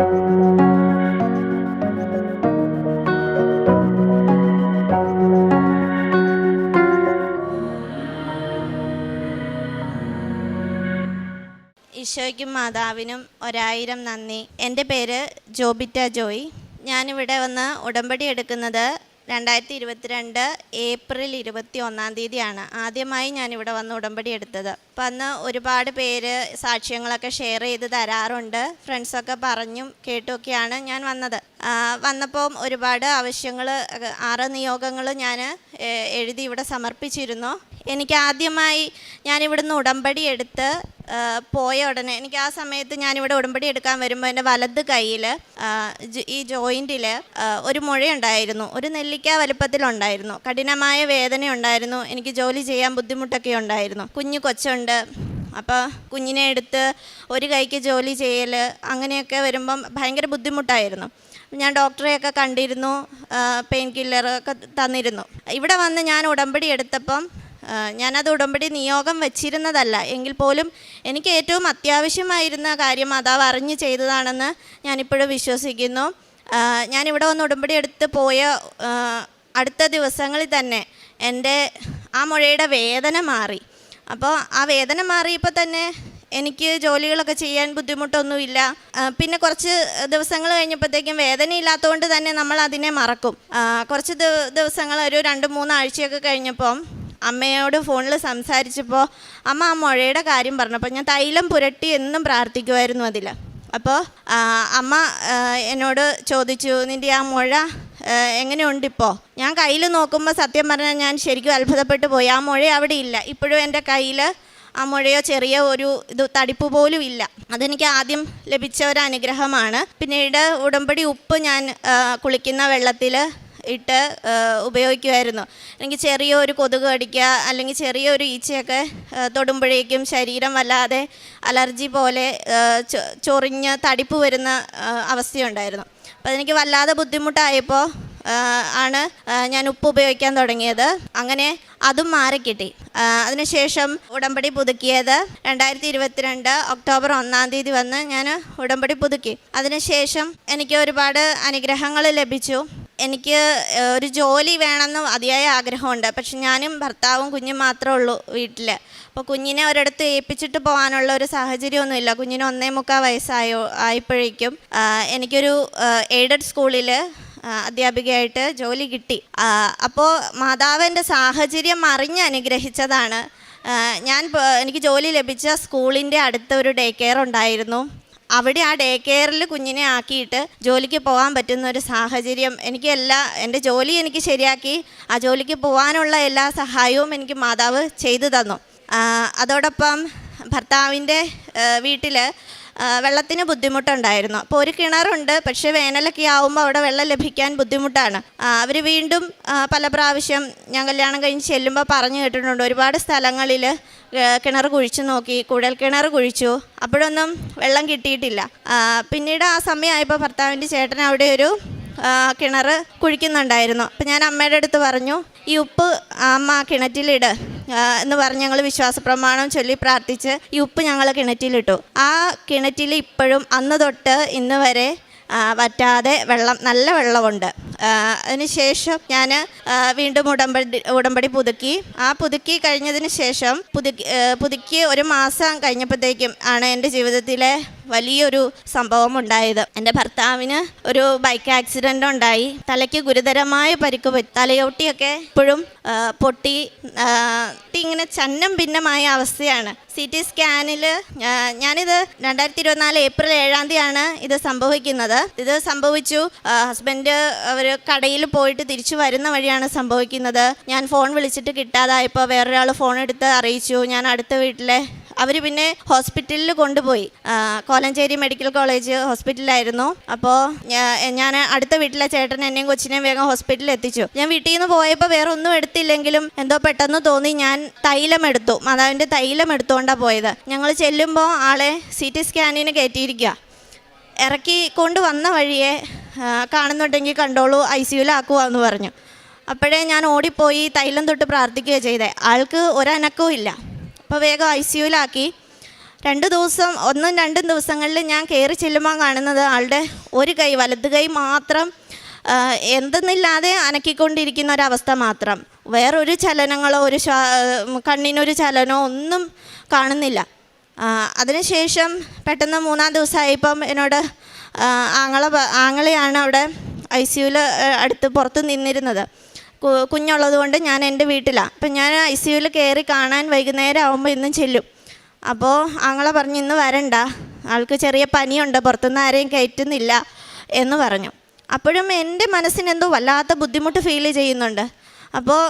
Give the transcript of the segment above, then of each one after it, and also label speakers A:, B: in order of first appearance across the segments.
A: ഈശോയ്ക്കും മാതാവിനും ഒരായിരം നന്ദി. എന്റെ പേര് ജോബിറ്റ ജോയ്. ഞാനിവിടെ വന്ന് ഉടമ്പടി എടുക്കുന്നത് രണ്ടായിരത്തി ഇരുപത്തിരണ്ട് ഏപ്രിൽ ഇരുപത്തി ഒന്നാം തീയതിയാണ്. ആദ്യമായി ഞാൻ ഇവിടെ വന്ന് ഉടമ്പടി എടുത്തത്. അപ്പം അന്ന് ഒരുപാട് പേര് സാക്ഷ്യങ്ങളൊക്കെ ഷെയർ ചെയ്ത് തരാറുണ്ട്. ഫ്രണ്ട്സൊക്കെ പറഞ്ഞും കേട്ടുമൊക്കെയാണ് ഞാൻ വന്നത്. വന്നപ്പോൾ ഒരുപാട് ആവശ്യങ്ങൾ ആറ് നിയോഗങ്ങൾ ഞാൻ എഴുതി ഇവിടെ സമർപ്പിച്ചിരുന്നു. എനിക്ക് ആദ്യമായി ഞാനിവിടുന്ന് ഉടമ്പടി എടുത്ത് പോയ ഉടനെ എനിക്ക് ആ സമയത്ത് ഞാനിവിടെ ഉടമ്പടി എടുക്കാൻ വരുമ്പോൾ എന്റെ വലത് കയ്യിൽ ഈ ജോയിന്റിൽ ഒരു മുഴയുണ്ടായിരുന്നു. ഒരു നെല്ലിക്ക വലുപ്പത്തിലുണ്ടായിരുന്നു. കഠിനമായ വേദന ഉണ്ടായിരുന്നു എനിക്ക് ജോലി ചെയ്യാൻ ബുദ്ധിമുട്ടൊക്കെ ഉണ്ടായിരുന്നു. കുഞ്ഞു കൊച്ചുണ്ട്. അപ്പോൾ കുഞ്ഞിനെ എടുത്ത് ഒരു കൈക്ക് ജോലി ചെയ്യൽ അങ്ങനെയൊക്കെ വരുമ്പം ഭയങ്കര ബുദ്ധിമുട്ടായിരുന്നു. ഞാൻ ഡോക്ടറെയൊക്കെ കണ്ടിരുന്നു പെയിൻ കില്ലർ ഒക്കെ തന്നിരുന്നു. ഇവിടെ വന്ന് ഞാൻ ഉടമ്പടി എടുത്തപ്പം ഞാനത് ഉടമ്പടി നിയോഗം വെച്ചിരുന്നതല്ല. എങ്കിൽ പോലും എനിക്ക് ഏറ്റവും അത്യാവശ്യമായിരുന്ന കാര്യം മാതാവ് അറിഞ്ഞ് ചെയ്തതാണെന്ന് ഞാനിപ്പോഴും വിശ്വസിക്കുന്നു. ഞാനിവിടെ വന്ന് ഉടമ്പടി എടുത്ത് പോയ അടുത്ത ദിവസങ്ങളിൽ തന്നെ എന്റെ ആ മുഴയുടെ വേദന മാറി. അപ്പോൾ ആ വേദന മാറിയപ്പോൾ തന്നെ എനിക്ക് ജോലികളൊക്കെ ചെയ്യാൻ ബുദ്ധിമുട്ടൊന്നുമില്ല. പിന്നെ കുറച്ച് ദിവസങ്ങൾ കഴിഞ്ഞപ്പോഴത്തേക്കും വേദനയില്ലാത്തതുകൊണ്ട് തന്നെ നമ്മൾ അതിനെ മറക്കും. കുറച്ച് ദിവസങ്ങൾ ഒരു രണ്ട് മൂന്ന് ആഴ്ചയൊക്കെ കഴിഞ്ഞപ്പം അമ്മയോട് ഫോണിൽ സംസാരിച്ചപ്പോൾ അമ്മ ആ മുഴയുടെ കാര്യം പറഞ്ഞപ്പോൾ ഞാൻ തൈലം പുരട്ടി എന്നും പ്രാർത്ഥിക്കുമായിരുന്നു അതിൽ അപ്പോൾ അമ്മ എന്നോട് ചോദിച്ചു നിന്റെ ആ മുഴ എങ്ങനെയുണ്ട് ഇപ്പോൾ ഞാൻ കയ്യിൽ നോക്കുമ്പോൾ സത്യം പറഞ്ഞാൽ ഞാൻ ശരിക്കും അത്ഭുതപ്പെട്ടു പോയി. ആ മുഴ അവിടെ ഇല്ല. ഇപ്പോഴും എന്റെ കയ്യിൽ ആ മുഴയോ ചെറിയ ഒരു ഇത് തടിപ്പ് പോലും ഇല്ല. അതെനിക്ക് ആദ്യം ലഭിച്ച ഒരു അനുഗ്രഹമാണ്. പിന്നീട് ഉടമ്പടി ഉപ്പ് ഞാൻ കുളിക്കുന്ന വെള്ളത്തിൽ ഇട്ട് ഉപയോഗിക്കുമായിരുന്നു എനിക്ക് ചെറിയൊരു കൊതുക് കടിക്കുക അല്ലെങ്കിൽ ചെറിയൊരു ഈച്ചയൊക്കെ തൊടുമ്പോഴേക്കും ശരീരം വല്ലാതെ അലർജി പോലെ ചൊറിഞ്ഞ് തടിപ്പ് വരുന്ന അവസ്ഥയുണ്ടായിരുന്നു. അപ്പോൾ അതെനിക്ക് വല്ലാതെ ബുദ്ധിമുട്ടായപ്പോൾ ആണ് ഞാൻ ഉപ്പ് ഉപയോഗിക്കാൻ തുടങ്ങിയത്. അങ്ങനെ അതും മാറിക്കിട്ടി. അതിനുശേഷം ഉടമ്പടി പുതുക്കിയത് രണ്ടായിരത്തി ഇരുപത്തിരണ്ട് ഒക്ടോബർ ഒന്നാം തീയതി വന്ന് ഞാൻ ഉടമ്പടി പുതുക്കി. അതിനുശേഷം എനിക്ക് ഒരുപാട് അനുഗ്രഹങ്ങൾ ലഭിച്ചു. എനിക്ക് ഒരു ജോലി വേണമെന്ന് അതിയായ ആഗ്രഹമുണ്ട്. പക്ഷെ ഞാനും ഭർത്താവും കുഞ്ഞും മാത്രമേ ഉള്ളൂ വീട്ടിൽ അപ്പോൾ കുഞ്ഞിനെ ഒരിടത്ത് ഏൽപ്പിച്ചിട്ട് പോകാനുള്ള ഒരു സാഹചര്യമൊന്നുമില്ല. കുഞ്ഞിന് ഒന്നേ മുക്കാൽ വയസ്സായോ ആയപ്പോഴേക്കും എനിക്കൊരു എയ്ഡഡ് സ്കൂളിൽ അധ്യാപികയായിട്ട് ജോലി കിട്ടി. അപ്പോൾ മാതാവിന്റെ സാഹചര്യം അറിഞ്ഞ് അനുഗ്രഹിച്ചതാണ്. ഞാൻ എനിക്ക് ജോലി ലഭിച്ച സ്കൂളിന്റെ അടുത്ത ഒരു ഡേ കെയർ ഉണ്ടായിരുന്നു. അവിടെ ആ ഡേ കെയറിൽ കുഞ്ഞിനെ ആക്കിയിട്ട് ജോലിക്ക് പോകാൻ പറ്റുന്ന ഒരു സാഹചര്യം എനിക്ക് എല്ലാ എന്റെ ജോലി എനിക്ക് ശരിയാക്കി ആ ജോലിക്ക് പോകാനുള്ള എല്ലാ സഹായവും എനിക്ക് മാതാവ് ചെയ്തു തന്നു. അതോടൊപ്പം ഭർത്താവിന്റെ വീട്ടിൽ വെള്ളത്തിന് ബുദ്ധിമുട്ടുണ്ടായിരുന്നു. അപ്പോൾ ഒരു കിണറുണ്ട് പക്ഷേ വേനലൊക്കെ ആവുമ്പോൾ അവിടെ വെള്ളം ലഭിക്കാൻ ബുദ്ധിമുട്ടാണ്. അവർ വീണ്ടും പല പ്രാവശ്യം ഞാൻ കല്യാണം കഴിഞ്ഞ് ചെല്ലുമ്പോൾ പറഞ്ഞു കേട്ടിട്ടുണ്ട്. ഒരുപാട് സ്ഥലങ്ങളിൽ കിണർ കുഴിച്ചു നോക്കി കുഴൽ കിണർ കുഴിച്ചു. അപ്പോഴൊന്നും വെള്ളം കിട്ടിയിട്ടില്ല. പിന്നീട് ആ സമയമായപ്പോൾ ഭർത്താവിന്റെ ചേട്ടൻ അവിടെ ഒരു കിണർ കുഴിക്കുന്നുണ്ടായിരുന്നു. അപ്പം ഞാൻ അമ്മയുടെ അടുത്ത് പറഞ്ഞു ഈ ഉപ്പ് അമ്മ കിണറ്റിലിട്. എന്ന് പറഞ്ഞ് ഞങ്ങൾ വിശ്വാസ പ്രമാണം ചൊല്ലി പ്രാർത്ഥിച്ച് ഈ ഉപ്പ് ഞങ്ങൾ കിണറ്റിലിട്ടു. ആ കിണറ്റിൽ ഇപ്പോഴും അന്ന് തൊട്ട് ഇന്ന് വരെ വറ്റാതെ വെള്ളം നല്ല വെള്ളമുണ്ട്. അതിനുശേഷം ഞാൻ വീണ്ടും ഉടമ്പടി ഉടമ്പടി പുതുക്കി. ആ പുതുക്കി കഴിഞ്ഞതിന് ശേഷം പുതുക്കി പുതുക്കി ഒരു മാസം കഴിഞ്ഞപ്പോഴത്തേക്കും ആണ് എന്റെ ജീവിതത്തിലെ വലിയൊരു സംഭവം ഉണ്ടായത് എന്റെ ഭർത്താവിന് ഒരു ബൈക്ക് ആക്സിഡന്റ് ഉണ്ടായി. തലയ്ക്ക് ഗുരുതരമായ പരിക്ക് പറ്റി തലയോട്ടിയൊക്കെ ഇപ്പോഴും പൊട്ടി ഇങ്ങനെ ചന്നം ഭിന്നമായ അവസ്ഥയാണ്. സി ടി സ്കാനിൽ ഞാനിത് രണ്ടായിരത്തി ഇരുപത്തിനാല് ഏപ്രിൽ ഏഴാം തീയതിയാണ് ഇത് സംഭവിക്കുന്നത്. ഇത് സംഭവിച്ചു. ഹസ്ബൻഡ് അവർ കടയിൽ പോയിട്ട് തിരിച്ചു വരുന്ന വഴിയാണ് സംഭവിക്കുന്നത്. ഞാൻ ഫോൺ വിളിച്ചിട്ട് കിട്ടാതായപ്പോൾ വേറൊരാൾ ഫോൺ എടുത്ത് അറിയിച്ചു. ഞാൻ അടുത്ത വീട്ടിലെ അവർ പിന്നെ ഹോസ്പിറ്റലിൽ കൊണ്ടുപോയി. കോലഞ്ചേരി മെഡിക്കൽ കോളേജ് ഹോസ്പിറ്റലിലായിരുന്നു. അപ്പോൾ ഞാൻ അടുത്ത വീട്ടിലെ ചേട്ടൻ എന്നെയും കൊച്ചിനെയും വേഗം ഹോസ്പിറ്റലിൽ എത്തിച്ചു. ഞാൻ വീട്ടിൽ നിന്ന് പോയപ്പോൾ വേറെ ഒന്നും എടുത്തില്ലെങ്കിലും എന്തോ പെട്ടെന്ന് തോന്നി ഞാൻ തൈലം എടുത്തു. മാതാവിന്റെ തൈലം എടുത്തുകൊണ്ടാണ് പോയത്. ഞങ്ങൾ ചെല്ലുമ്പോൾ ആളെ സി ടി സ്കാനിന് കയറ്റിയിരിക്കുക ഇറക്കി കൊണ്ട് വന്ന വഴിയെ കാണുന്നുണ്ടെങ്കിൽ കണ്ടോളൂ ഐ സിയുലാക്കുക എന്ന് പറഞ്ഞു. അപ്പോഴേ ഞാൻ ഓടിപ്പോയി തൈലം തൊട്ട് പ്രാർത്ഥിക്കുകയാണ് ചെയ്തത് ആൾക്ക് ഒരനക്കവും ഇല്ല. അപ്പോൾ വേഗം ഐ സിയുലാക്കി രണ്ട് ദിവസം ഒന്നും രണ്ടും ദിവസങ്ങളിൽ ഞാൻ കയറി ചെല്ലുമ്പോൾ കാണുന്നത് ആളുടെ ഒരു കൈ വലത് കൈ മാത്രം എന്തെന്നില്ലാതെ അനക്കിക്കൊണ്ടിരിക്കുന്ന ഒരവസ്ഥ മാത്രം. വേറൊരു ചലനങ്ങളോ ഒരു കണ്ണിനൊരു ചലനമോ ഒന്നും കാണുന്നില്ല. അതിനുശേഷം പെട്ടെന്ന് മൂന്നാം ദിവസമായപ്പം എന്നോട് ആങ്ങള ആങ്ങളെയാണ് അവിടെ ഐ സിയുവിൽ അടുത്ത് പുറത്ത് നിന്നിരുന്നത്. കുഞ്ഞുള്ളത് കൊണ്ട് ഞാൻ എന്റെ വീട്ടിലാണ് അപ്പം ഞാൻ ഐ സിയുവിൽ കയറി കാണാൻ വൈകുന്നേരം ആകുമ്പോൾ ഇന്നും ചെല്ലും. അപ്പോൾ ആങ്ങളെ പറഞ്ഞു ഇന്ന് വരണ്ട. ആൾക്ക് ചെറിയ പനിയുണ്ട്. പുറത്തുനിന്ന് ആരെയും കയറ്റുന്നില്ല. എന്ന് പറഞ്ഞു. അപ്പോഴും എന്റെ മനസ്സിനെന്തോ വല്ലാത്ത ബുദ്ധിമുട്ട് ഫീൽ ചെയ്യുന്നുണ്ട്. അപ്പോൾ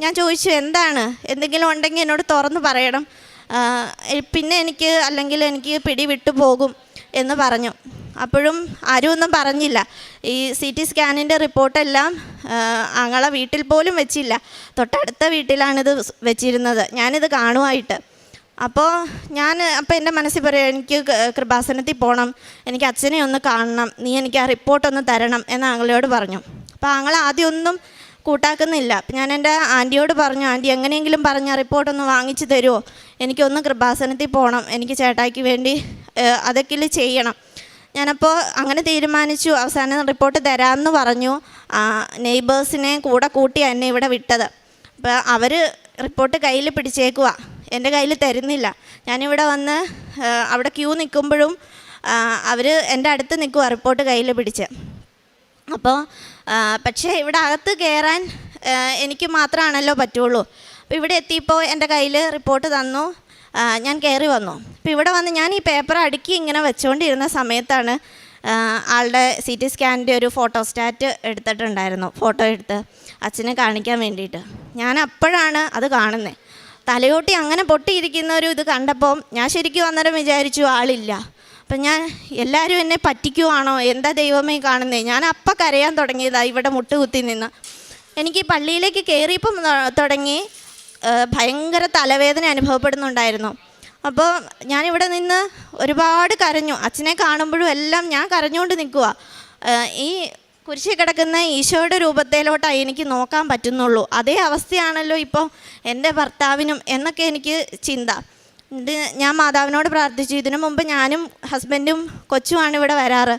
A: ഞാൻ ചോദിച്ചു എന്താണ്? എന്തെങ്കിലും ഉണ്ടെങ്കിൽ എന്നോട് തുറന്ന് പറയണം. പിന്നെ എനിക്ക് അല്ലെങ്കിൽ എനിക്ക് പിടി വിട്ടു പോകും. എന്ന് പറഞ്ഞു. അപ്പോഴും ആരും ഒന്നും പറഞ്ഞില്ല. ഈ സി ടി സ്കാനിന്റെ റിപ്പോർട്ടെല്ലാം അങ്ങളെ വീട്ടിൽ പോലും വെച്ചില്ല. തൊട്ടടുത്ത വീട്ടിലാണിത് വെച്ചിരുന്നത്. ഞാനിത് കാണുമായിട്ട്. അപ്പോൾ ഞാൻ അപ്പോൾ എന്റെ മനസ്സിൽ പറയാം എനിക്ക് കൃപാസനത്തിൽ പോകണം എനിക്ക് അച്ഛനെ ഒന്ന് കാണണം. നീ എനിക്ക് ആ റിപ്പോർട്ടൊന്ന് തരണം എന്ന് ആങ്ങളോട് പറഞ്ഞു. അപ്പോൾ ആങ്ങൾ ആദ്യമൊന്നും കൂട്ടാക്കുന്നില്ല. അപ്പം ഞാൻ എന്റെ ആന്റിയോട് പറഞ്ഞു ആന്റി എങ്ങനെയെങ്കിലും പറഞ്ഞ റിപ്പോർട്ടൊന്ന് വാങ്ങിച്ചു തരുമോ എനിക്കൊന്ന് കൃപാസനത്തിൽ പോകണം എനിക്ക് ചേട്ടായിക്ക് വേണ്ടി അതൊക്കെ ചെയ്യണം. ഞാനപ്പോൾ അങ്ങനെ തീരുമാനിച്ചു. അവസാനം റിപ്പോർട്ട് തരാമെന്ന് പറഞ്ഞു. നെയ്ബേഴ്സിനെ കൂടെ കൂട്ടി എന്നെ ഇവിടെ വിട്ടത്. അപ്പോൾ അവർ റിപ്പോർട്ട് കയ്യിൽ പിടിച്ചേക്കുക എന്റെ കയ്യിൽ തരുന്നില്ല. ഞാനിവിടെ വന്ന് അവിടെ ക്യൂ നിൽക്കുമ്പോഴും അവർ എന്റെ അടുത്ത് നിൽക്കുക റിപ്പോർട്ട് കയ്യിൽ പിടിച്ച്. അപ്പോൾ പക്ഷേ ഇവിടെ അകത്ത് കയറാൻ എനിക്ക് മാത്രമാണല്ലോ പറ്റുള്ളൂ. അപ്പോൾ ഇവിടെ എത്തിയപ്പോൾ എന്റെ കയ്യിൽ റിപ്പോർട്ട് തന്നു. ഞാൻ കയറി വന്നു. അപ്പോൾ ഇവിടെ വന്ന് ഞാൻ ഈ പേപ്പർ അടുക്കി ഇങ്ങനെ വെച്ചുകൊണ്ടിരുന്ന സമയത്താണ് ആളുടെ സി ടി സ്കാനിന്റെ ഒരു ഫോട്ടോസ്റ്റാറ്റ് എടുത്തിട്ടുണ്ടായിരുന്നു. ഫോട്ടോ എടുത്ത് അച്ഛനെ കാണിക്കാൻ വേണ്ടിയിട്ട്. ഞാൻ അപ്പോഴാണ് അത് കാണുന്നത് തലയോട്ടി അങ്ങനെ പൊട്ടിയിരിക്കുന്ന ഒരു ഇത് കണ്ടപ്പോൾ ഞാൻ ശരിക്കും അന്നേരം വിചാരിച്ചു ആളില്ല. അപ്പം ഞാൻ എല്ലാവരും എന്നെ പറ്റിക്കുവാണോ? എന്താ ദൈവമേ കാണുന്നത് ഞാൻ അപ്പം കരയാൻ തുടങ്ങിയതാണ് ഇവിടെ മുട്ടുകുത്തി നിന്ന്. എനിക്ക് പള്ളിയിലേക്ക് കയറിയപ്പം തുടങ്ങി ഭയങ്കര തലവേദന അനുഭവപ്പെടുന്നുണ്ടായിരുന്നു. അപ്പോൾ ഞാനിവിടെ നിന്ന് ഒരുപാട് കരഞ്ഞു. അച്ഛനെ കാണുമ്പോഴും എല്ലാം ഞാൻ കരഞ്ഞുകൊണ്ട് നിൽക്കുക ഈ കുരിശി കിടക്കുന്ന ഈശോയുടെ രൂപത്തിലോട്ടാണ് എനിക്ക് നോക്കാൻ പറ്റുന്നുള്ളൂ. അതേ അവസ്ഥയാണല്ലോ ഇപ്പോൾ എന്റെ ഭർത്താവിനും എന്നൊക്കെ എനിക്ക് ചിന്ത. ഞാൻ മാതാവിനോട് പ്രാർത്ഥിച്ചു. ഇതിനു മുമ്പ് ഞാനും ഹസ്ബൻഡും കൊച്ചുമാണ് ഇവിടെ വരാറ്.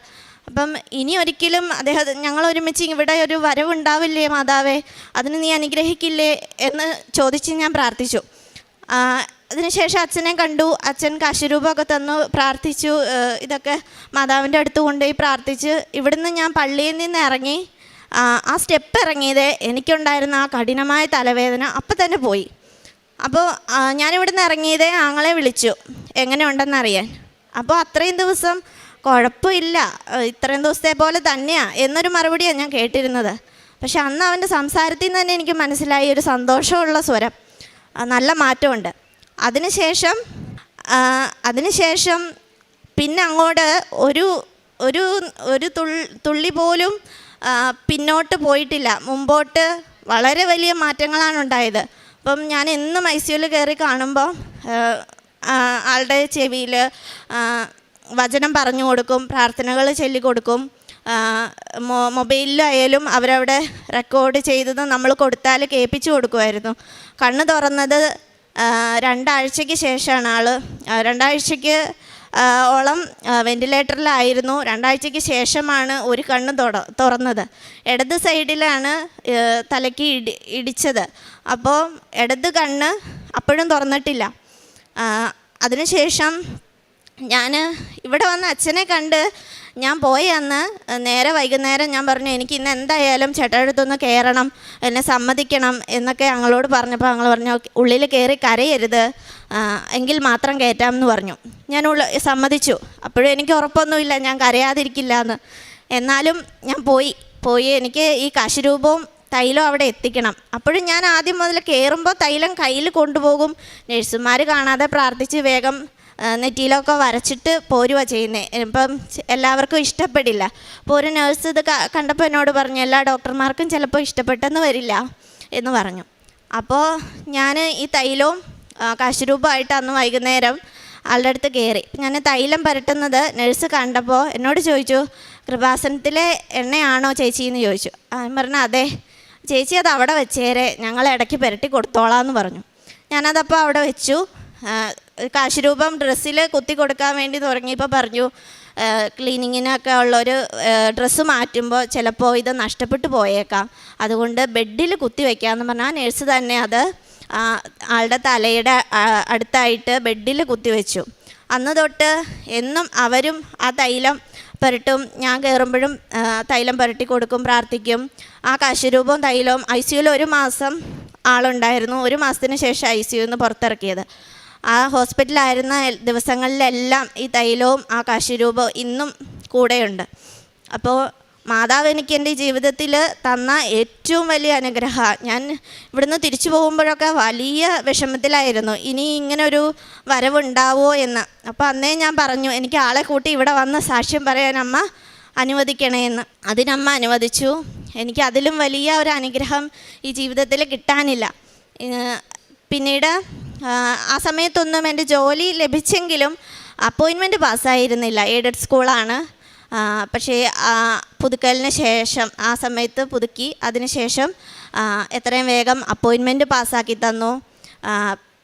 A: അപ്പം ഇനി ഒരിക്കലും അദ്ദേഹം ഞങ്ങൾ ഒരുമിച്ച് ഇവിടെ ഒരു വരവുണ്ടാവില്ലേ മാതാവേ? അതിന് നീ അനുഗ്രഹിക്കില്ലേ എന്ന് ചോദിച്ച് ഞാൻ പ്രാർത്ഥിച്ചു. അതിനുശേഷം അച്ഛനെ കണ്ടു. അച്ഛൻ കാശുരൂപമൊക്കെ തന്നു പ്രാർത്ഥിച്ചു. ഇതൊക്കെ മാതാവിന്റെ അടുത്ത് കൊണ്ടുപോയി പ്രാർത്ഥിച്ച് ഇവിടുന്ന് ഞാൻ പള്ളിയിൽ നിന്ന് ഇറങ്ങി. ആ, സ്റ്റെപ്പ് ഇറങ്ങിയത് എനിക്കുണ്ടായിരുന്ന ആ കഠിനമായ തലവേദന അപ്പം തന്നെ പോയി. അപ്പോൾ ഞാനിവിടുന്ന് ഇറങ്ങിയതേ ആങ്ങളെ വിളിച്ചു. എങ്ങനെയുണ്ടെന്നറിയാൻ. അപ്പോൾ അത്രയും ദിവസം കുഴപ്പമില്ല. ഇത്രയും ദിവസത്തെ പോലെ തന്നെയാ എന്നൊരു മറുപടിയാണ് ഞാൻ കേട്ടിരുന്നത്. പക്ഷെ അന്ന് അവന്റെ സംസാരത്തിൽ നിന്ന് തന്നെ എനിക്ക് മനസ്സിലായി ഒരു സന്തോഷമുള്ള സ്വരം. നല്ല മാറ്റമുണ്ട്. അതിനുശേഷം അതിനുശേഷം പിന്നെ അങ്ങോട്ട് ഒരു ഒരു ഒരു തുള്ളി പോലും പിന്നോട്ട് പോയിട്ടില്ല. മുമ്പോട്ട് വളരെ വലിയ മാറ്റങ്ങളാണ് ഉണ്ടായത്. അപ്പം ഞാൻ എന്നും ഐ സിയുയിൽ കയറി കാണുമ്പോൾ ആളുടെ ചെവിയിൽ വചനം പറഞ്ഞു കൊടുക്കും പ്രാർത്ഥനകൾ ചൊല്ലിക്കൊടുക്കും മൊബൈലിലായാലും അവരവിടെ റെക്കോർഡ് ചെയ്തത് നമ്മൾ കൊടുത്താൽ കേൾപ്പിച്ചു കൊടുക്കുമായിരുന്നു. കണ്ണ് തുറന്നത് രണ്ടാഴ്ചയ്ക്ക് ശേഷമാണ് ആൾ രണ്ടാഴ്ചയ്ക്ക് ഓളം വെന്റിലേറ്ററിലായിരുന്നു രണ്ടാഴ്ചയ്ക്ക് ശേഷമാണ് ഒരു കണ്ണ് തുറ തുറന്നത്. ഇടത് സൈഡിലാണ് തലയ്ക്ക് ഇടി ഇടിച്ചത്. അപ്പോൾ ഇടത് കണ്ണ് അപ്പോഴും തുറന്നിട്ടില്ല. അതിനുശേഷം ഞാൻ ഇവിടെ വന്ന് അച്ഛനെ കണ്ട് ഞാൻ പോയി അന്ന് നേരെ വൈകുന്നേരം ഞാൻ പറഞ്ഞു എനിക്ക് ഇന്ന് എന്തായാലും ചേട്ടടുത്തൊന്ന് കയറണം എന്നെ സമ്മതിക്കണം എന്നൊക്കെ ഞങ്ങളോട് പറഞ്ഞപ്പോൾ ഞങ്ങൾ പറഞ്ഞു ഉള്ളിൽ കയറി കരയരുത് എങ്കിൽ മാത്രം കയറ്റാം എന്ന് പറഞ്ഞു. ഞാൻ ഉള്ള സമ്മതിച്ചു. അപ്പോഴും എനിക്ക് ഉറപ്പൊന്നുമില്ല ഞാൻ കരയാതിരിക്കില്ല എന്ന് എന്നാലും ഞാൻ പോയി. പോയി എനിക്ക് ഈ കാശുരൂപവും തൈലം അവിടെ എത്തിക്കണം. അപ്പോഴും ഞാൻ ആദ്യം മുതൽ കയറുമ്പോൾ തൈലം കയ്യിൽ കൊണ്ടുപോകും. നഴ്സുമാർ കാണാതെ പ്രാർത്ഥിച്ച് വേഗം നെറ്റിയിലൊക്കെ വരച്ചിട്ട് പോരുക ചെയ്യുന്നത് ഇപ്പം എല്ലാവർക്കും ഇഷ്ടപ്പെടില്ല. അപ്പോൾ ഒരു നേഴ്സ് ഇത് കണ്ടപ്പോൾ എന്നോട് പറഞ്ഞു എല്ലാ ഡോക്ടർമാർക്കും ചിലപ്പോൾ ഇഷ്ടപ്പെട്ടെന്ന് വരില്ല എന്ന് പറഞ്ഞു. അപ്പോൾ ഞാൻ ഈ തൈലവും കശുരൂപമായിട്ട് അന്ന് വൈകുന്നേരം ആളുടെ അടുത്ത് കയറി ഞാൻ തൈലം പരട്ടുന്നത് നഴ്സ് കണ്ടപ്പോൾ എന്നോട് ചോദിച്ചു കൃപാസനത്തിലെ എണ്ണയാണോ ചേച്ചി? എന്ന് ചോദിച്ചു. അവൻ പറഞ്ഞു അതെ ചേച്ചി അത് അവിടെ വെച്ചേരെ. ഞങ്ങൾ ഇടയ്ക്ക് പുരട്ടി കൊടുത്തോളാം എന്ന് പറഞ്ഞു. ഞാനതപ്പോൾ അവിടെ വെച്ചു. കാശുരൂപം ഡ്രസ്സിൽ കുത്തി കൊടുക്കാൻ വേണ്ടി തുടങ്ങിയപ്പോൾ പറഞ്ഞു ക്ലീനിങ്ങിനൊക്കെ ഉള്ളൊരു ഡ്രസ്സ് മാറ്റുമ്പോൾ ചിലപ്പോൾ ഇത് നഷ്ടപ്പെട്ടു പോയേക്കാം. അതുകൊണ്ട് ബെഡിൽ കുത്തി വയ്ക്കാമെന്ന് പറഞ്ഞാൽ ആ നേഴ്സ് തന്നെ അത് ആളുടെ തലയുടെ അടുത്തായിട്ട് ബെഡിൽ കുത്തിവെച്ചു അന്ന് തൊട്ട് എന്നും അവരും ആ തൈലം പുരട്ടും ഞാൻ കയറുമ്പോഴും തൈലം പുരട്ടി കൊടുക്കും പ്രാർത്ഥിക്കും. ആ കാശുരൂപവും തൈലവും ഐ സിയുയിൽ ഒരു മാസം ആളുണ്ടായിരുന്നു. ഒരു മാസത്തിന് ശേഷം ഐ സിയുന്ന് പുറത്തിറക്കിയത്. ആ ഹോസ്പിറ്റലായിരുന്ന ദിവസങ്ങളിലെല്ലാം ഈ തൈലവും ആ കാശിരൂപവും ഇന്നും കൂടെയുണ്ട്. അപ്പോൾ മാതാവ് എനിക്ക് എന്റെ ജീവിതത്തിൽ തന്ന ഏറ്റവും വലിയ അനുഗ്രഹമാണ് ഞാൻ ഇവിടുന്ന് തിരിച്ചു പോകുമ്പോഴൊക്കെ വലിയ വിഷമത്തിലായിരുന്നു. ഇനി ഇങ്ങനൊരു വരവുണ്ടാവോ എന്ന്. അപ്പോൾ അന്നേ ഞാൻ പറഞ്ഞു എനിക്ക് ആളെ കൂട്ടി ഇവിടെ വന്ന് സാക്ഷ്യം പറയാൻ അമ്മ അനുവദിക്കണേന്ന് അതിനമ്മ അനുവദിച്ചു. എനിക്ക് അതിലും വലിയ ഒരു അനുഗ്രഹം ഈ ജീവിതത്തിൽ കിട്ടാനില്ല. പിന്നീട് ആ, സമയത്തൊന്നും എന്റെ ജോലി ലഭിച്ചെങ്കിലും അപ്പോയിൻമെന്റ് പാസ്സായിരുന്നില്ല. എയ്ഡഡ് സ്കൂളാണ്. പക്ഷേ പുതുക്കലിന് ശേഷം ആ സമയത്ത് പുതുക്കി. അതിന് ശേഷം എത്രയും വേഗം അപ്പോയിൻമെന്റ് പാസ്സാക്കി തന്നു.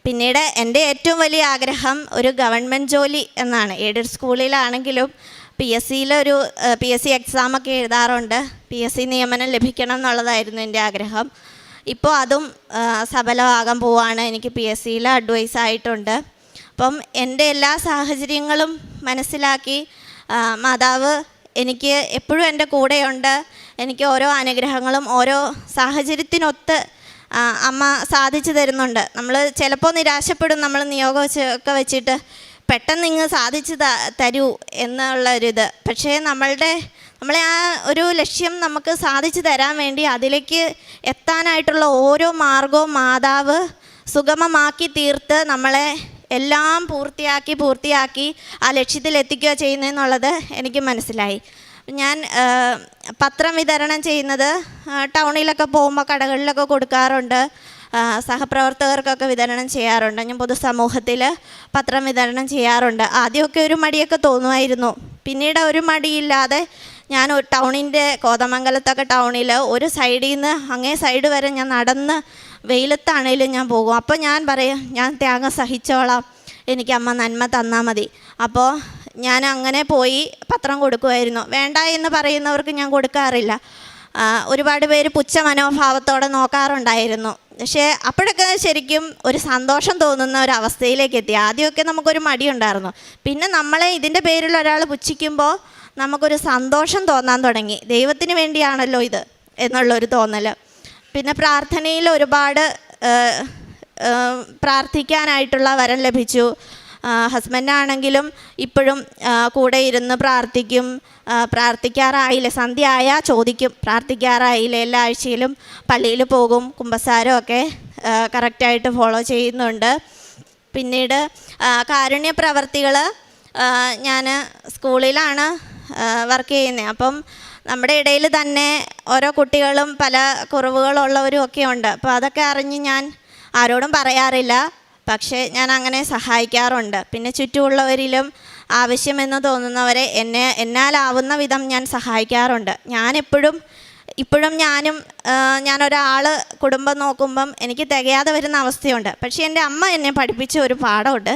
A: പിന്നീട് എന്റെ ഏറ്റവും വലിയ ആഗ്രഹം ഒരു ഗവൺമെന്റ് ജോലി എന്നാണ്. എയ്ഡഡ് സ്കൂളിലാണെങ്കിലും പി എസ് സിയിലൊരു പി എസ് സി എക്സാമൊക്കെ എഴുതാറുണ്ട്. പി എസ് സി നിയമനം ലഭിക്കണം എന്നുള്ളതായിരുന്നു എന്റെ ആഗ്രഹം. ഇപ്പോൾ അതും സഫലമാകാൻ പോവാണ്. എനിക്ക് പി എസ് സിയിൽ അഡ്വൈസ് ആയിട്ടുണ്ട്. അപ്പം എന്റെ എല്ലാ സാഹചര്യങ്ങളും മനസ്സിലാക്കി മാതാവ് എനിക്ക് എപ്പോഴും എന്റെ കൂടെയുണ്ട്. എനിക്ക് ഓരോ അനുഗ്രഹങ്ങളും ഓരോ സാഹചര്യത്തിനൊത്ത് അമ്മ സാധിച്ചു തരുന്നുണ്ട്. നമ്മൾ ചിലപ്പോൾ നിരാശപ്പെടും. നമ്മൾ നിയോഗം ഒക്കെ വെച്ചിട്ട് പെട്ടെന്ന് ഇങ്ങ് സാധിച്ചു തരൂ എന്നുള്ളൊരിത് പക്ഷേ നമ്മളുടെ നമ്മളെ ആ ഒരു ലക്ഷ്യം നമുക്ക് സാധിച്ചു തരാൻ വേണ്ടി അതിലേക്ക് എത്താനായിട്ടുള്ള ഓരോ മാർഗവും മാതാവ് സുഗമമാക്കി തീർത്ത് നമ്മളെ എല്ലാം പൂർത്തിയാക്കി പൂർത്തിയാക്കി ആ ലക്ഷ്യത്തിൽ എത്തിക്കുക ചെയ്യുന്നതെന്നുള്ളത് എനിക്ക് മനസ്സിലായി. ഞാൻ പത്രം വിതരണം ചെയ്യുന്നത് ടൗണിലൊക്കെ പോകുമ്പോൾ കടകളിലൊക്കെ കൊടുക്കാറുണ്ട്. സഹപ്രവർത്തകർക്കൊക്കെ വിതരണം ചെയ്യാറുണ്ട്. ഞാൻ പൊതുസമൂഹത്തിൽ പത്രം വിതരണം ചെയ്യാറുണ്ട്. ആദ്യമൊക്കെ ഒരു മടിയൊക്കെ തോന്നുമായിരുന്നു. പിന്നീട് ഒരു മടിയില്ലാതെ ഞാൻ ടൗണിന്റെ കോതമംഗലത്തൊക്കെ ടൗണിൽ ഒരു സൈഡിൽ നിന്ന് അങ്ങേ സൈഡ് വരെ ഞാൻ നടന്ന് വെയിലത്താണേലും ഞാൻ പോകും. അപ്പോൾ ഞാൻ പറയും ഞാൻ ത്യാഗം സഹിച്ചോളാം. എനിക്ക് അമ്മ നന്മ തന്നാൽ മതി. അപ്പോൾ ഞാൻ അങ്ങനെ പോയി പത്രം കൊടുക്കുമായിരുന്നു വേണ്ട എന്ന് പറയുന്നവർക്ക് ഞാൻ കൊടുക്കാറില്ല. ഒരുപാട് പേര് പുച്ഛ മനോഭാവത്തോടെ നോക്കാറുണ്ടായിരുന്നു. പക്ഷേ അപ്പോഴൊക്കെ ശരിക്കും ഒരു സന്തോഷം തോന്നുന്ന ഒരു അവസ്ഥയിലേക്ക് എത്തി. ആദ്യമൊക്കെ നമുക്കൊരു മടിയുണ്ടായിരുന്നു. പിന്നെ നമ്മളെ ഇതിന്റെ പേരിൽ ഒരാൾ പുച്ഛിക്കുമ്പോൾ നമുക്കൊരു സന്തോഷം തോന്നാൻ തുടങ്ങി. ദൈവത്തിന് വേണ്ടിയാണല്ലോ ഇത് എന്നുള്ളൊരു തോന്നൽ. പിന്നെ പ്രാർത്ഥനയിൽ ഒരുപാട് പ്രാർത്ഥിക്കാനായിട്ടുള്ള വരം ലഭിച്ചു. ഹസ്ബൻഡാണെങ്കിലും ഇപ്പോഴും കൂടെ ഇരുന്ന് പ്രാർത്ഥിക്കും പ്രാർത്ഥിക്കാറായില്ലേ. സന്ധ്യ ആയാൽ ചോദിക്കും പ്രാർത്ഥിക്കാറായില്ല. എല്ലാ ആഴ്ചയിലും പള്ളിയിൽ പോകും കുമ്പസാരമൊക്കെ കറക്റ്റായിട്ട് ഫോളോ ചെയ്യുന്നുണ്ട്. പിന്നീട് കാരുണ്യ പ്രവർത്തികൾ ഞാൻ സ്കൂളിലാണ് വർക്ക് ചെയ്യുന്നത് അപ്പം നമ്മുടെ ഇടയിൽ തന്നെ ഓരോ കുട്ടികളും പല കുറവുകളുള്ളവരും ഒക്കെ ഉണ്ട്. അപ്പോൾ അതൊക്കെ അറിഞ്ഞ് ഞാൻ ആരോടും പറയാറില്ല. പക്ഷേ ഞാൻ അങ്ങനെ സഹായിക്കാറുണ്ട്. പിന്നെ ചുറ്റുമുള്ളവരിലും ആവശ്യമെന്ന് തോന്നുന്നവരെ എന്നെ എന്നാലാവുന്ന വിധം ഞാൻ സഹായിക്കാറുണ്ട്. ഞാനെപ്പോഴും ഇപ്പോഴും ഞാനും ഞാനൊരാൾ കുടുംബം നോക്കുമ്പം എനിക്ക് തികയാതെ വരുന്ന അവസ്ഥയുണ്ട്. പക്ഷേ എന്റെ അമ്മ എന്നെ പഠിപ്പിച്ച ഒരു പാഠമുണ്ട്.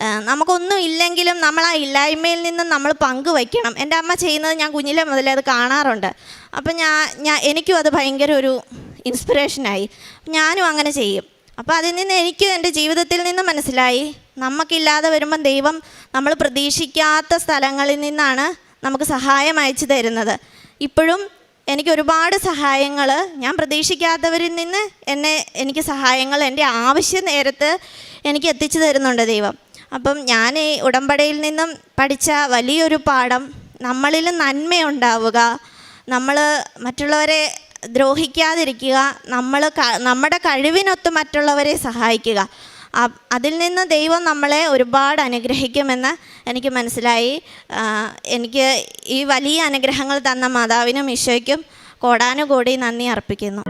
A: നമുക്കൊന്നും ഇല്ലെങ്കിലും നമ്മൾ ആ ഇല്ലായ്മയിൽ നിന്ന് നമ്മൾ പങ്കുവയ്ക്കണം. എന്റെ അമ്മ ചെയ്യുന്നത് ഞാൻ കുഞ്ഞിലെ മുതലേ അത് കാണാറുണ്ട്. അപ്പം ഞാൻ ഞാൻ എനിക്കും അത് ഭയങ്കര ഒരു ഇൻസ്പിറേഷനായി ഞാനും അങ്ങനെ ചെയ്യും. അപ്പോൾ അതിൽ നിന്ന് എനിക്ക് എന്റെ ജീവിതത്തിൽ നിന്ന് മനസ്സിലായി. നമുക്കില്ലാതെ വരുമ്പം ദൈവം നമ്മൾ പ്രതീക്ഷിക്കാത്ത സ്ഥലങ്ങളിൽ നിന്നാണ് നമുക്ക് സഹായം അയച്ചു തരുന്നത്. ഇപ്പോഴും എനിക്ക് ഒരുപാട് സഹായങ്ങൾ ഞാൻ പ്രതീക്ഷിക്കാത്തവരിൽ നിന്ന് എന്നെ എനിക്ക് സഹായങ്ങൾ എന്റെ ആവശ്യ നേരത്ത് എനിക്ക് എത്തിച്ചു തരുന്നുണ്ട് ദൈവം. അപ്പം ഞാൻ ഈ ഉടമ്പടിയിൽ നിന്നും പഠിച്ച വലിയൊരു പാഠം നമ്മളിൽ നന്മയുണ്ടാവുക നമ്മൾ മറ്റുള്ളവരെ ദ്രോഹിക്കാതിരിക്കുക നമ്മൾ നമ്മുടെ കഴിവിനൊത്ത് മറ്റുള്ളവരെ സഹായിക്കുക. അതിൽ നിന്ന് ദൈവം നമ്മളെ ഒരുപാട് അനുഗ്രഹിക്കുമെന്ന് എനിക്ക് മനസ്സിലായി. എനിക്ക് ഈ വലിയ അനുഗ്രഹങ്ങൾ തന്ന മാതാവിനും ഈശോയ്ക്കും കോടാനുകൂടി നന്ദി അർപ്പിക്കുന്നു.